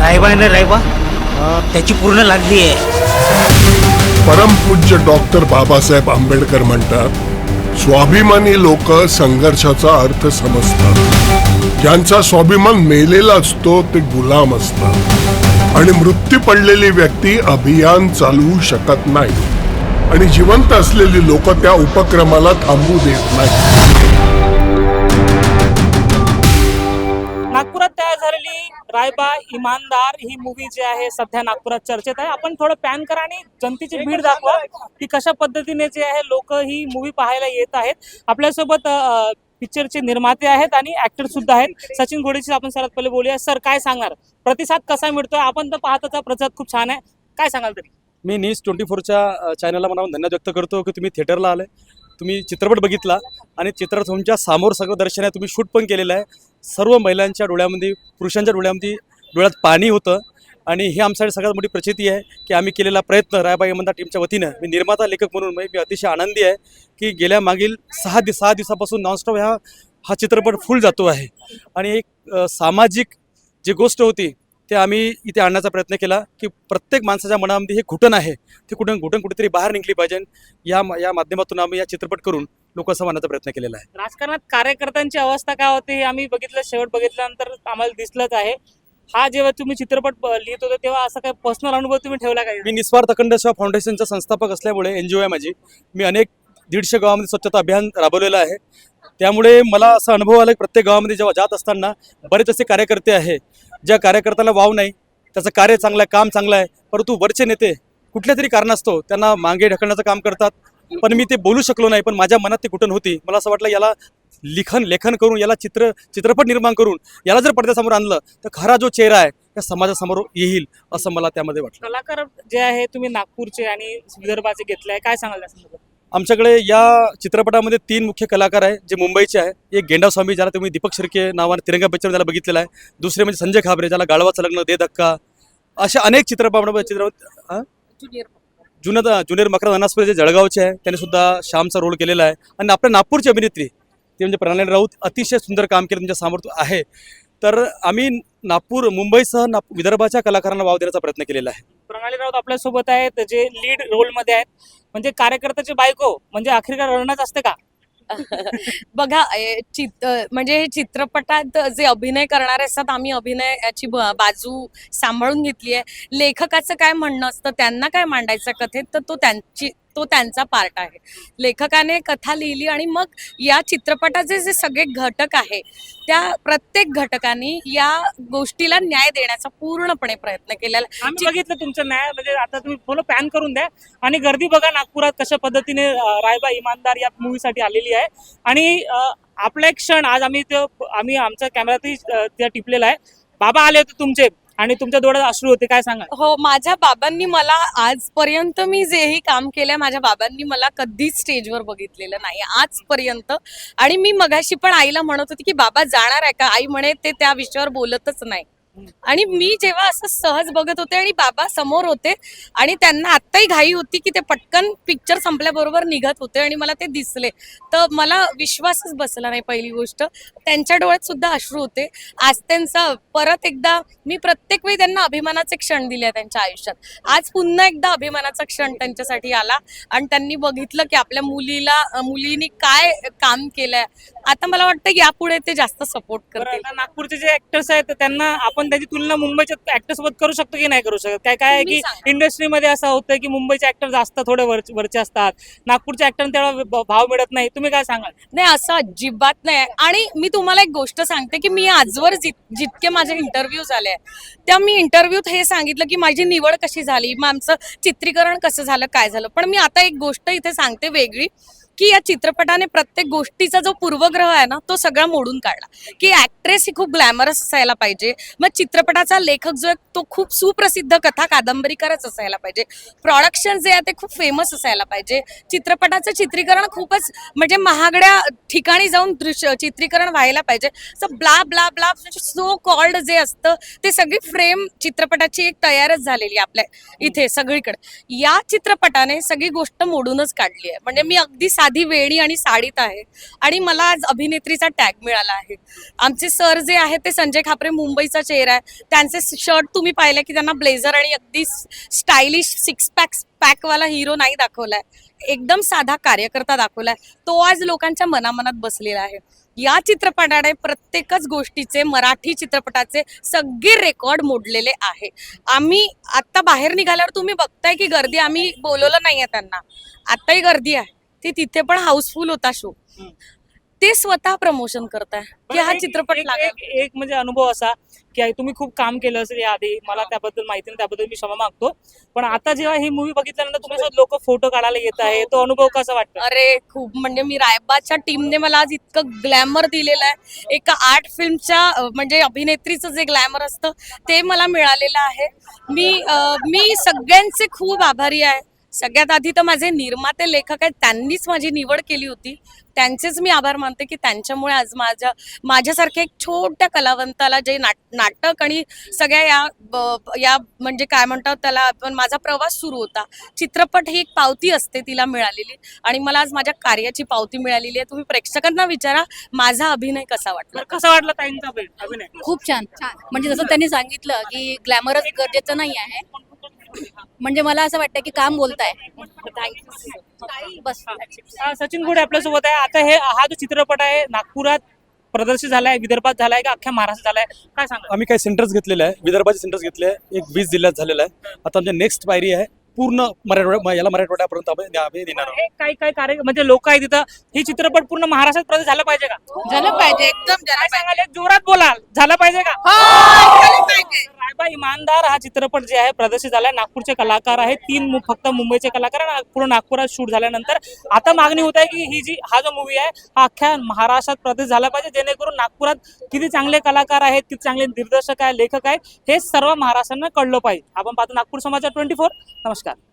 रायबा आहे ना रायबा? त्याची पूर्ण लागली आहे. परमपूज्य डॉक्टर बाबासाहेब आंबेडकर म्हणतात स्वाभिमानी लोक संघर्षाचा अर्थ समजतात. ज्यांचा स्वाभिमान मेलेला असतो ते गुलाम असतात. आणि मृत्यू पडलेली व्यक्ती अभियान चालवू शकत नाही. आणि जिवंत असलेली लोक त्या उपक्रमाला थांबू देत नाही रायबा इमानदार ही मूवी जी आहे सध्या नागपुरात चर्चेत आहे. आपण थोडं पॅन करा आणि जनतेची भीड दाखवा की कशा पद्धतीने जे आहे लोक ही मूवी पाहायला येत आहेत. आपल्यासोबत पिक्चरचे निर्माते आहेत आणि ऍक्टर सुद्धा आहेत. सचिन घोडेशी आपण सर्वात पहिले बोलूया. सर काय सांगणार? प्रतिसाद कसा मिळतोय? आपण तर पाहताचा प्रतिसाद खूप छान आहे. काय सांगाल तरी? मी न्यूज ट्वेंटी फोरच्या चॅनलला म्हणावून धन्यवाद व्यक्त करतो की तुम्ही थिएटरला आले. तुम्ही चित्रपट बघितला. आणि चित्र तुमच्यासमोर सगळं दर्शन आहे. तुम्ही शूट पण केलेलं आहे. सर्व महिलांच्या डोळ्यामध्ये पुरुषांच्या डोळ्यामध्ये डोळ्यात पाणी होतं. आणि ही आमच्यासाठी सगळ्यात मोठी प्रचिती आहे की आम्ही केलेला प्रयत्न रायबाई यमंदा टीमच्या वतीनं. मी निर्माता लेखक म्हणून मी अतिशय आनंदी आहे की गेल्या मागील सहा दिवस सहा दिवसापासून नॉनस्टॉप ह्या हा चित्रपट फुल जातो आहे. आणि एक सामाजिक जी गोष्ट होती ते आम्ही इथे आणण्याचा प्रयत्न केला की प्रत्येक माणसाच्या मनामध्ये हे घुटण आहे. ते कुठं घुटण कुठेतरी बाहेर निघली पाहिजे. या या माध्यमातून आम्ही या चित्रपट करून लोकांसमोर आणण्याचा प्रयत्न केलेला आहे. राजकारणात कार्यकर्त्यांची अवस्था काय होते हे आम्ही बघितलं शेवट बघितल्यानंतर आम्हाला दिसलंच आहे. हा जेव्हा तुम्ही चित्रपट लिहित होते तेव्हा असा काही पर्सनल अनुभव तुम्ही ठेवला काय मी निस्वार्थ अखंड सेवा फाउंडेशनचा संस्थापक असल्यामुळे एन जी ओ आहे माझी. मी अनेक दीडशे गावामध्ये स्वच्छता अभियान राबवलेलं आहे. त्यामुळे मला असा अनुभव आला की प्रत्येक गावामध्ये जेव्हा जात असताना बरेच असे कार्यकर्ते आहे ज्या कार्यकर्त्याला वाव नाही त्याचं कार्य चांगलं आहे काम चांगलं आहे परंतु वरचे नेते कुठल्या तरी कारणास्तव त्यांना मागे ढकलण्याचं काम करतात. पण मी ते बोलू शकलो नाही पण माझ्या मनात ती कुठून होती. मला असं वाटलं याला लिखन लेखन करून याला चित्र चित्रपट निर्माण करून याला जर पडद्यासमोर आणलं तर खरा जो चेहरा आहे त्या समाजासमोर येईल असं मला त्यामध्ये वाटलं. कलाकार जे आहे तुम्ही नागपूरचे आणि विदर्भाचे घेतले आहे काय सांगाल त्या? आमच्याकडे या चित्रपटामध्ये तीन मुख्य कलाकार आहे जे मुंबईचे आहे एक गेंडास्वामी ज्याला तुम्ही दीपक शिर्के नावाने तिरंगा पिक्चर त्याला बघितलेला आहे. दुसरे म्हणजे संजय खाबरे ज्याला गाळवाचं लग्न दे धक्का अशा अनेक चित्रपट चित्रपट हा? जुनं जुनियर मकरा अनासपुरे जे जळगावचे आहे त्यांनी सुद्धा श्यामचा रोल केलेला आहे. आणि आपल्या नागपूरची अभिनेत्री ती म्हणजे प्रणाली राऊत अतिशय सुंदर काम केलं तुमच्या सामर्थ्य आहे. तर आम्ही नागपूर मुंबईसह नाग विदर्भाच्या कलाकारांना वाव देण्याचा प्रयत्न केलेला आहे. प्रणाली राऊत आपल्यासोबत आहेत जे लीड रोलमध्ये आहेत. म्हणजे कार्यकर्त्याची बायको म्हणजे अखेरकार रणच असते का? बघा चित म्हणजे हे चित्रपटात जे अभिनय करणारे असतात आम्ही अभिनयाची बाजू सांभाळून घेतली आहे. लेखकाचं काय म्हणणं असतं त्यांना काय मांडायचं कथेत तर तो त्यांची तो त्यांचा पार्ट आहे. लेखकाने कथा लिहिली आणि मग या चित्रपटाचे जे सगळे घटक आहे त्या प्रत्येक घटकाने या गोष्टीला न्याय देण्याचा पूर्णपणे प्रयत्न केलेला आहे. आम्ही बघितलं तुमचं न्याय म्हणजे आता तुम्ही थोडं पॅन करून द्या. आणि गर्दी बघा नागपुरात कशा पद्धतीने रायबा इमानदार या मूवीसाठी आलेली आहे. आणि आपला एक क्षण आज आम्ही आम्ही आमच्या कॅमेऱ्यातही अं, त्या टिपलेला आहे. बाबा आले होते तुमचे. आणि तुमच्या डोळ्यात अश्रू होते काय सांगा हो माझ्या बाबांनी मला आजपर्यंत मी जेही काम केलंय माझ्या बाबांनी मला कधीच स्टेजवर बघितलेलं नाही. आजपर्यंत. आणि मी मगाशी पण आईला म्हणत होती की बाबा जाणार आहे का? आई म्हणे ते त्या विषयावर बोलतच नाही. आणि मी जेव्हा असं सहज बघत होते आणि बाबा समोर होते आणि त्यांना आत्ताही घाई होती की ते पटकन पिक्चर संपल्याबरोबर निघत होते आणि मला ते दिसले. तर मला विश्वासच बसला नाही पहिली गोष्ट. त्यांच्या डोळ्यात सुद्धा अश्रू होते. आज त्यांचा परत एकदा मी प्रत्येक वेळी त्यांना अभिमानाचे क्षण दिले त्यांच्या आयुष्यात. आज पुन्हा एकदा अभिमानाचा क्षण त्यांच्यासाठी आला आणि त्यांनी बघितलं की आपल्या मुलीला मुलीने काय काम केलंय. आता मला वाटतं यापुढे ते जास्त सपोर्ट करतील. आता नागपूरचे जे ऍक्टर्स आहेत त्यांना आपण त्याची तुलना मुंबईच्या ऍक्टर सोबत करू शकतो की नाही करू शकत? काय काय आहे तुम्ही की सांगा. इंडस्ट्रीमध्ये असं होतं की मुंबईचे ऍक्टर जास्त थोडे वर वरचे असतात. नागपूरच्या ऍक्टर ब- भाव मिळत नाही. तुम्ही काय सांगाल? नाही असं अजिबात नाही. आणि मी तुम्हाला एक गोष्ट सांगते की मी आजवर जित- जितके माझे इंटरव्ह्यू झाले त्या मी इंटरव्ह्यूत हे सांगितलं की माझी निवड कशी झाली मग आमचं चित्रीकरण कसं झालं काय झालं. पण मी आता एक गोष्ट इथे सांगते वेगळी. की या चित्रपटाने प्रत्येक गोष्टीचा जो पूर्वग्रह आहे ना तो सगळा मोडून काढला. की ऍक्ट्रेस ही खूप ग्लॅमरस असायला पाहिजे. मग चित्रपटाचा लेखक जो आहे तो खूप सुप्रसिद्ध कथा कादंबरीकारच असायला पाहिजे. प्रॉडक्शन जे आहे ते खूप फेमस असायला पाहिजे. चित्रपटाचं चित्रीकरण खूपच म्हणजे महागड्या ठिकाणी जाऊन दृश्य चित्रीकरण व्हायला पाहिजे. So bla bla bla so called जे असतं ते सगळी फ्रेम चित्रपटाची एक तयारच झालेली आपल्या इथे सगळीकडे. या चित्रपटाने सगळी गोष्ट मोडूनच काढली आहे. म्हणजे मी अगदी साधी आधी वेणी आणि साडीत आहे. आणि मला आज अभिनेत्रीचा टॅग मिळाला आहे. आमचे सर जे आहेत ते संजय खापरे मुंबईचा चेहरा आहे. त्यांचे शर्ट तुम्ही पाहिले की त्यांना ब्लेझर आणि अगदी स्टायलिश सिक्स पॅक पॅकवाला हिरो नाही दाखवलाय. एकदम साधा कार्यकर्ता दाखवलाय. तो आज लोकांच्या मनामनात बसलेला आहे. या चित्रपटाने प्रत्येकच गोष्टीचे मराठी चित्रपटाचे सगळे रेकॉर्ड मोडलेले आहे. आम्ही आत्ता बाहेर निघाल्यावर तुम्ही बघताय की गर्दी आम्ही बोलवलं नाहीये त्यांना. आत्ताही गर्दी आहे. ती तिथे पण हाऊसफुल होता शो. ते स्वतः प्रमोशन करताय. की हा चित्रपट एक- लागेल. एक म्हणजे अनुभव असा की तुम्ही खूप काम केलं असेल याआधी मला त्याबद्दल माहिती नाही त्याबद्दल मी क्षमा मागतो. पण आता जेव्हा ही मूवी बघितल्यानंतर तुमच्यासोबत लोक फोटो काढायला येत आहे तो अनुभव कसा वाटतो? अरे खूप म्हणजे मी रायबाच्या टीमने मला आज इतकं ग्लॅमर दिलेलं आहे. एका आर्ट फिल्मच्या म्हणजे अभिनेत्रीचं जे ग्लॅमर असतं ते मला मिळालेलं आहे. मी मी सगळ्यांचे खूप आभारी आहे. सगळ्यात आधी तर माझे निर्माते लेखक आहेत त्यांनीच माझी निवड केली होती. त्यांचेच मी आभार मानते की त्यांच्यामुळे आज माझ्या माझ्यासारख्या एक छोट्या कलावंताला जे नाट नाटक आणि सगळ्या या या म्हणजे काय म्हणतात त्याला आपण माझा प्रवास सुरू होता. चित्रपट ही एक पावती असते तिला मिळालेली. आणि मला आज माझ्या कार्याची पावती मिळालेली आहे. तुम्ही प्रेक्षकांना विचारा माझा अभिनय कसा वाटला? कसा वाटला ताईंचा अभि- अभिनय? खूप छान म्हणजे जसं त्यांनी सांगितलं की ग्लॅमरच गरजेचं नाही आहे. म्हणजे मला असं वाटतं की काम बोलताय. बस. हा, सचिन गुडे आपल्यासोबत आहे. आता हे हा जो चित्रपट आहे नागपुरात प्रदर्शित झालाय विदर्भात झालाय का अख्ख्या महाराष्ट्रात झालाय? काय सांगा आम्ही काही सेंटर्स घेतलेले आहे. विदर्भाचे सेंटर्स घेतले आहे. एक वीस जिल्ह्यात झालेला आहे. आता आमच्या नेक्स्ट पायरी आहे पूर्ण मराठवाड्या याला मराठवाड्यापर्यंत आम्ही आहोत. हे काही काही कार्य म्हणजे लोक आहे तिथं. ही चित्रपट पूर्ण महाराष्ट्रात प्रदर्शित झालं पाहिजे का? झालं पाहिजे एकदम काय सांगाल? एक जोरात बोलाल. झालं पाहिजे का? साहेबा इमानदार हा चित्रपट जे आहे प्रदर्शित झाला नागपूरचे कलाकार आहेत. तीन फक्त मुंबईचे कलाकार पूर्ण नागपुरात शूट झाल्यानंतर आता मागणी होत आहे की ही जी हा जो मूवी आहे हा अख्ख्या महाराष्ट्रात प्रदर्शित झाला पाहिजे जेणेकरून नागपुरात किती चांगले कलाकार आहेत किती चांगले दिग्दर्शक आहेत लेखक आहेत हे सर्व महाराष्ट्रांना कळलं पाहिजे. आपण पाहतो नागपूर समाचार ट्वेंटी फोर नमस्कार.